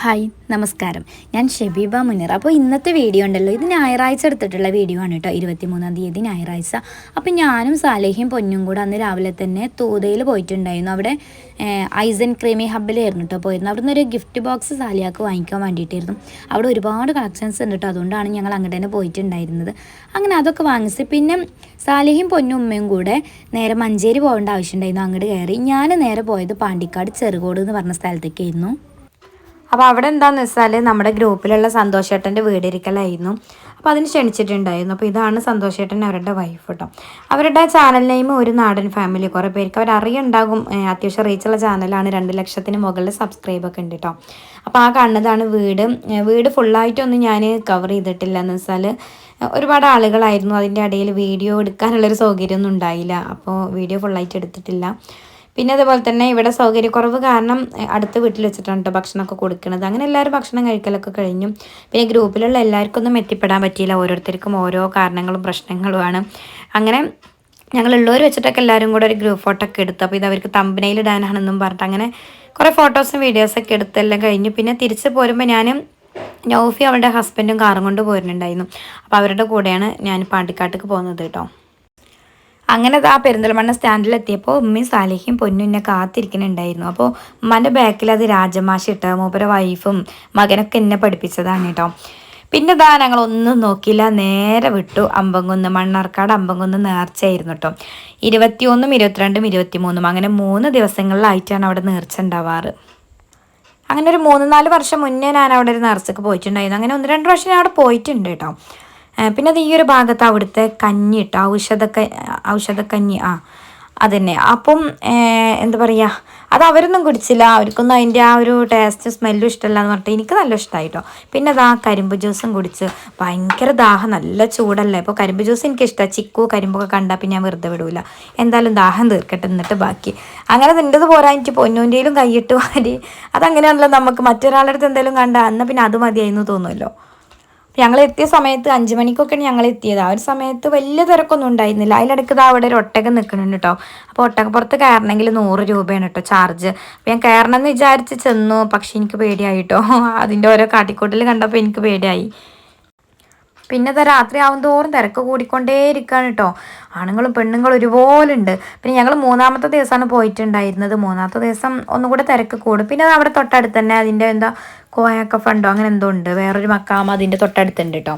Hi നമസ്കാരം. ഞാൻ ഷെബീബ മുനീർ. അപ്പോൾ ഇന്നത്തെ വീഡിയോ ഉണ്ടല്ലോ. ഇത് ഞായറാഴ്ച എടുത്തിട്ടുള്ള വീഡിയോ ആണ് കേട്ടോ. ഇരുപത്തിമൂന്നാം തീയതി ഞായറാഴ്ച. അപ്പോൾ ഞാനും സാലേഹിയും പൊന്നും കൂടെ അന്ന് രാവിലെ തന്നെ തൂതയിൽ പോയിട്ടുണ്ടായിരുന്നു. അവിടെ ഐസൻ ക്രീമി ഹബ്ബിലായിരുന്നു കേട്ടോ പോയിരുന്നു അവിടെ ഒരു ഗിഫ്റ്റ് ബോക്സ് സാലിയാക്ക് വാങ്ങിക്കാൻ വേണ്ടിയിട്ടായിരുന്നു. അവിടെ ഒരുപാട് കളക്ഷൻസ് ഉണ്ട് കേട്ടോ. അതുകൊണ്ടാണ് ഞങ്ങൾ അങ്ങോട്ട് തന്നെ പോയിട്ടുണ്ടായിരുന്നത്. അങ്ങനെ അതൊക്കെ വാങ്ങിച്ച് പിന്നെ സാലേഹ്യം പൊന്നും ഉമ്മയും കൂടെ നേരെ മഞ്ചേരി പോകേണ്ട ആവശ്യമുണ്ടായിരുന്നു അങ്ങോട്ട് കയറി. ഞാൻ നേരെ പോയത് പാണ്ടിക്കാട് ചെറുകോട് എന്ന് പറഞ്ഞ സ്ഥലത്തേക്കായിരുന്നു. അപ്പോൾ അവിടെ എന്താണെന്ന് വെച്ചാൽ നമ്മുടെ ഗ്രൂപ്പിലുള്ള സന്തോഷേട്ടന്റെ വീടിരിക്കലായിരുന്നു. അപ്പോൾ അതിന് ക്ഷണിച്ചിട്ടുണ്ടായിരുന്നു. അപ്പോൾ ഇതാണ് സന്തോഷേട്ടൻ അവരുടെ വൈഫ് കേട്ടോ അവരുടെ ചാനൽ നെയിം ഒരു നാടൻ ഫാമിലി കുറേ പേർക്ക് അവർ അറിയുണ്ടാകും അത്യാവശ്യം റീച്ചുള്ള ചാനലാണ് രണ്ട് ലക്ഷത്തിന് മുകളിൽ സബ്സ്ക്രൈബ് ഒക്കെ ഉണ്ട് കേട്ടോ അപ്പോൾ ആ കാണുന്നതാണ് വീട്. വീട് ഫുള്ളായിട്ടൊന്നും ഞാൻ കവർ ചെയ്തിട്ടില്ല എന്ന് വെച്ചാൽ ഒരുപാട് ആളുകളായിരുന്നു. അതിന്റെ ഇടയിൽ വീഡിയോ എടുക്കാനുള്ളൊരു സൗകര്യമൊന്നും ഉണ്ടായില്ല. അപ്പോൾ വീഡിയോ ഫുള്ളായിട്ട് എടുത്തിട്ടില്ല. പിന്നെ അതുപോലെ തന്നെ ഇവിടെ സൗകര്യക്കുറവ് കാരണം അടുത്ത വീട്ടിൽ വെച്ചിട്ടാണ് കേട്ടോ ഭക്ഷണമൊക്കെ കൊടുക്കുന്നത് അങ്ങനെ എല്ലാവരും ഭക്ഷണം കഴിക്കലൊക്കെ കഴിഞ്ഞു. പിന്നെ ഗ്രൂപ്പിലുള്ള എല്ലാവർക്കും ഒന്നും എത്തിപ്പെടാൻ പറ്റിയില്ല. ഓരോരുത്തർക്കും ഓരോ കാരണങ്ങളും പ്രശ്നങ്ങളുമാണ്. അങ്ങനെ ഞങ്ങളുള്ളവർ വെച്ചിട്ടൊക്കെ എല്ലാവരും കൂടെ ഒരു ഗ്രൂപ്പ് ഫോട്ടോ ഒക്കെ എടുത്തു. അപ്പോൾ ഇത് അവർക്ക് തമ്പനയിൽ ഇടാനാണെന്നും പറഞ്ഞിട്ട് അങ്ങനെ കുറേ ഫോട്ടോസും വീഡിയോസൊക്കെ എടുത്തെല്ലാം കഴിഞ്ഞു. പിന്നെ തിരിച്ച് പോരുമ്പോൾ ഞാൻ നൗഫി അവളുടെ ഹസ്ബൻഡും കാറും കൊണ്ട് പോരുന്നുണ്ടായിരുന്നു. അപ്പോൾ അവരുടെ കൂടെയാണ് ഞാൻ പാണ്ടിക്കാട്ടേക്ക് പോകുന്നത് കേട്ടോ അങ്ങനെ ആ പെരിന്തൽമണ്ണ സ്റ്റാൻഡിലെത്തിയപ്പോൾ ഉമ്മയും സാലിഹയും പൊന്നും എന്നെ കാത്തിരിക്കുന്നുണ്ടായിരുന്നു. അപ്പോൾ ഉമ്മന്റെ ബാക്കിൽ അത് രാജമാഷ ഇട്ട മൂപ്പര വൈഫും മകനൊക്കെ എന്നെ പഠിപ്പിച്ചതാണ് കേട്ടോ പിന്നെ ഇതാ ഞങ്ങൾ ഒന്നും നോക്കിയില്ല നേരെ വിട്ടു അമ്പങ്കുന്ന് മണ്ണാർക്കാട് അമ്പങ്കുന്ന് നേർച്ചയായിരുന്നു കേട്ടോ ഇരുപത്തിയൊന്നും ഇരുപത്തിരണ്ടും ഇരുപത്തിമൂന്നും അങ്ങനെ മൂന്ന് ദിവസങ്ങളിലായിട്ടാണ് അവിടെ നേർച്ച ഉണ്ടാവാറ്. അങ്ങനെ ഒരു മൂന്ന് നാല് വർഷം മുന്നേ ഞാൻ അവിടെ ഒരു നേർച്ചക്ക് പോയിട്ടുണ്ടായിരുന്നു. അങ്ങനെ ഒന്ന് രണ്ട് വർഷം ഞാൻ അവിടെ പോയിട്ടുണ്ട് കേട്ടോ പിന്നെ അത് ഈ ഒരു ഭാഗത്ത് അവിടുത്തെ കഞ്ഞി ഇട്ട് ഔഷധ ഔഷധക്കഞ്ഞി ആ അതന്നെ. അപ്പം എന്താ പറയുക അത് അവരൊന്നും കുടിച്ചില്ല. അവർക്കൊന്നും അതിന്റെ ആ ഒരു ടേസ്റ്റ് സ്മെല്ലും ഇഷ്ടമല്ല എന്ന് പറഞ്ഞിട്ട് എനിക്ക് നല്ല ഇഷ്ടമായിട്ടോ പിന്നെ അത് ആ കരിമ്പ് ജ്യൂസും കുടിച്ച് ഭയങ്കര ദാഹം നല്ല ചൂടല്ലേ. അപ്പോൾ കരിമ്പ് ജ്യൂസ് എനിക്ക് ഇഷ്ടമാണ് ചിക്കു കരിമ്പൊക്കെ കണ്ടാൽ പിന്നെ ഞാൻ വെറുതെ വിടൂല. എന്തായാലും ദാഹം തീർക്കട്ടെ എന്നിട്ട് ബാക്കി. അങ്ങനെ നിന്റെത് പോരാ. എനിക്ക് പൊന്നൂന്റെയിലും കൈയിട്ട് വാരി. അതങ്ങനെയാണല്ലോ നമുക്ക് മറ്റൊരാളുടെ അടുത്ത് എന്തെങ്കിലും കണ്ടാൽ എന്നാൽ പിന്നെ അത് മതിയായിരുന്നു തോന്നുമല്ലോ. ഞങ്ങൾ എത്തിയ സമയത്ത് അഞ്ച് മണിക്കൊക്കെയാണ് ഞങ്ങൾ എത്തിയത് ആ ഒരു സമയത്ത് വലിയ തിരക്കൊന്നും ഉണ്ടായിരുന്നില്ല. അതിലിടയ്ക്ക് അവിടെ ഒരു ഒട്ടകം നിൽക്കുന്നുണ്ട് കേട്ടോ അപ്പോൾ ഒട്ടകപ്പുറത്ത് കയറണമെങ്കിൽ നൂറ് രൂപയാണ് കേട്ടോ ചാർജ്. അപ്പോൾ ഞാൻ കയറണമെന്ന് വിചാരിച്ച് ചെന്നു. പക്ഷേ എനിക്ക് പേടിയായിട്ടോ അതിന്റെ ഓരോ കാട്ടിക്കൂട്ടിൽ കണ്ടപ്പോൾ എനിക്ക് പേടിയായി. പിന്നെ ഇതാ രാത്രി ആവും തോറും തിരക്ക് കൂടിക്കൊണ്ടേ ഇരിക്കുകയാണ് കേട്ടോ ആണുങ്ങളും പെണ്ണുങ്ങളും ഒരുപോലെ ഉണ്ട് പിന്നെ ഞങ്ങൾ മൂന്നാമത്തെ ദിവസമാണ് പോയിട്ടുണ്ടായിരുന്നത്. മൂന്നാമത്തെ ദിവസം ഒന്നുകൂടെ തിരക്ക് കൂടും. പിന്നെ അവിടെ തൊട്ടടുത്ത് തന്നെ അതിന്റെ എന്താ കോയക്ക ഫണ്ടോ അങ്ങനെ എന്തോ ഉണ്ട്. വേറൊരു മക്കാമ അതിന്റെ തൊട്ടടുത്തുണ്ട് കേട്ടോ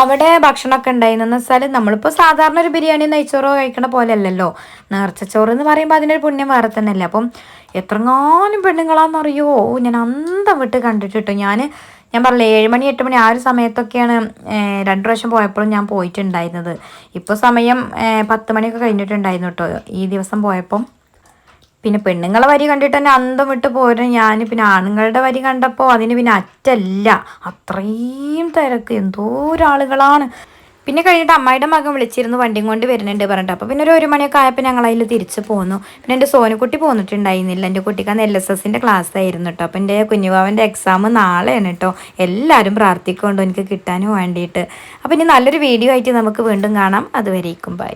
അവിടെ ഭക്ഷണമൊക്കെ ഉണ്ടായിരുന്നെന്ന് വെച്ചാൽ നമ്മളിപ്പോൾ സാധാരണ ഒരു ബിരിയാണി നെയ്ച്ചോറോ കഴിക്കണ പോലെ അല്ലല്ലോ നേർച്ചച്ചോറ് എന്ന് പറയുമ്പോൾ അതിനൊരു പുണ്യം വേറെ തന്നെയല്ലേ. അപ്പം എത്രങ്ങാനും പെണ്ണുങ്ങളാണെന്നറിയോ ഞാൻ അന്തം വിട്ട് കണ്ടിട്ട് ഞാൻ ഞാൻ പറഞ്ഞില്ല ഏഴ് മണി എട്ട് മണി ആ ഒരു സമയത്തൊക്കെയാണ് രണ്ട് പ്രാവശ്യം പോയപ്പോഴും ഞാൻ പോയിട്ടുണ്ടായിരുന്നത്. ഇപ്പോൾ സമയം പത്ത് മണിയൊക്കെ കഴിഞ്ഞിട്ടുണ്ടായിരുന്നു കേട്ടോ. ഈ ദിവസം പോയപ്പം. പിന്നെ പെണ്ണുങ്ങളെ വരി കണ്ടിട്ട് തന്നെ അന്തം വിട്ട് പോരും ഞാൻ പിന്നെ ആണുങ്ങളുടെ വരി കണ്ടപ്പോൾ അതിന് പിന്നെ അറ്റല്ല. അത്രയും തിരക്ക്. എന്തോ ഒരാളുകളാണ് പിന്നെ കഴിഞ്ഞിട്ട് അമ്മായിയുടെ മകൻ വിളിച്ചിരുന്നു വണ്ടിയും കൊണ്ട് വരുന്നുണ്ട് പറഞ്ഞിട്ട്. അപ്പോൾ പിന്നെ ഒരു ഒരു മണിയൊക്കെ ആയപ്പോൾ ഞങ്ങൾ അതിൽ തിരിച്ച് പോന്നു. പിന്നെ എന്റെ സോനുക്കുട്ടി പോന്നിട്ടുണ്ടായിരുന്നില്ല. എന്റെ കുട്ടിക്ക് അന്ന് എൽ എസ് എസിന്റെ ക്ലാസ് ആയിരുന്നു കേട്ടോ അപ്പോൾ എന്റെ കുഞ്ഞുവാവന്റെ എക്സാം നാളെയാണ് കേട്ടോ എല്ലാവരും പ്രാർത്ഥിക്കുന്നുണ്ടോ എനിക്ക് കിട്ടാനും വേണ്ടിയിട്ട്. അപ്പോൾ ഇനി നല്ലൊരു വീഡിയോ ആയിട്ട് നമുക്ക് വീണ്ടും കാണാം. അതുവരേക്കും ബൈ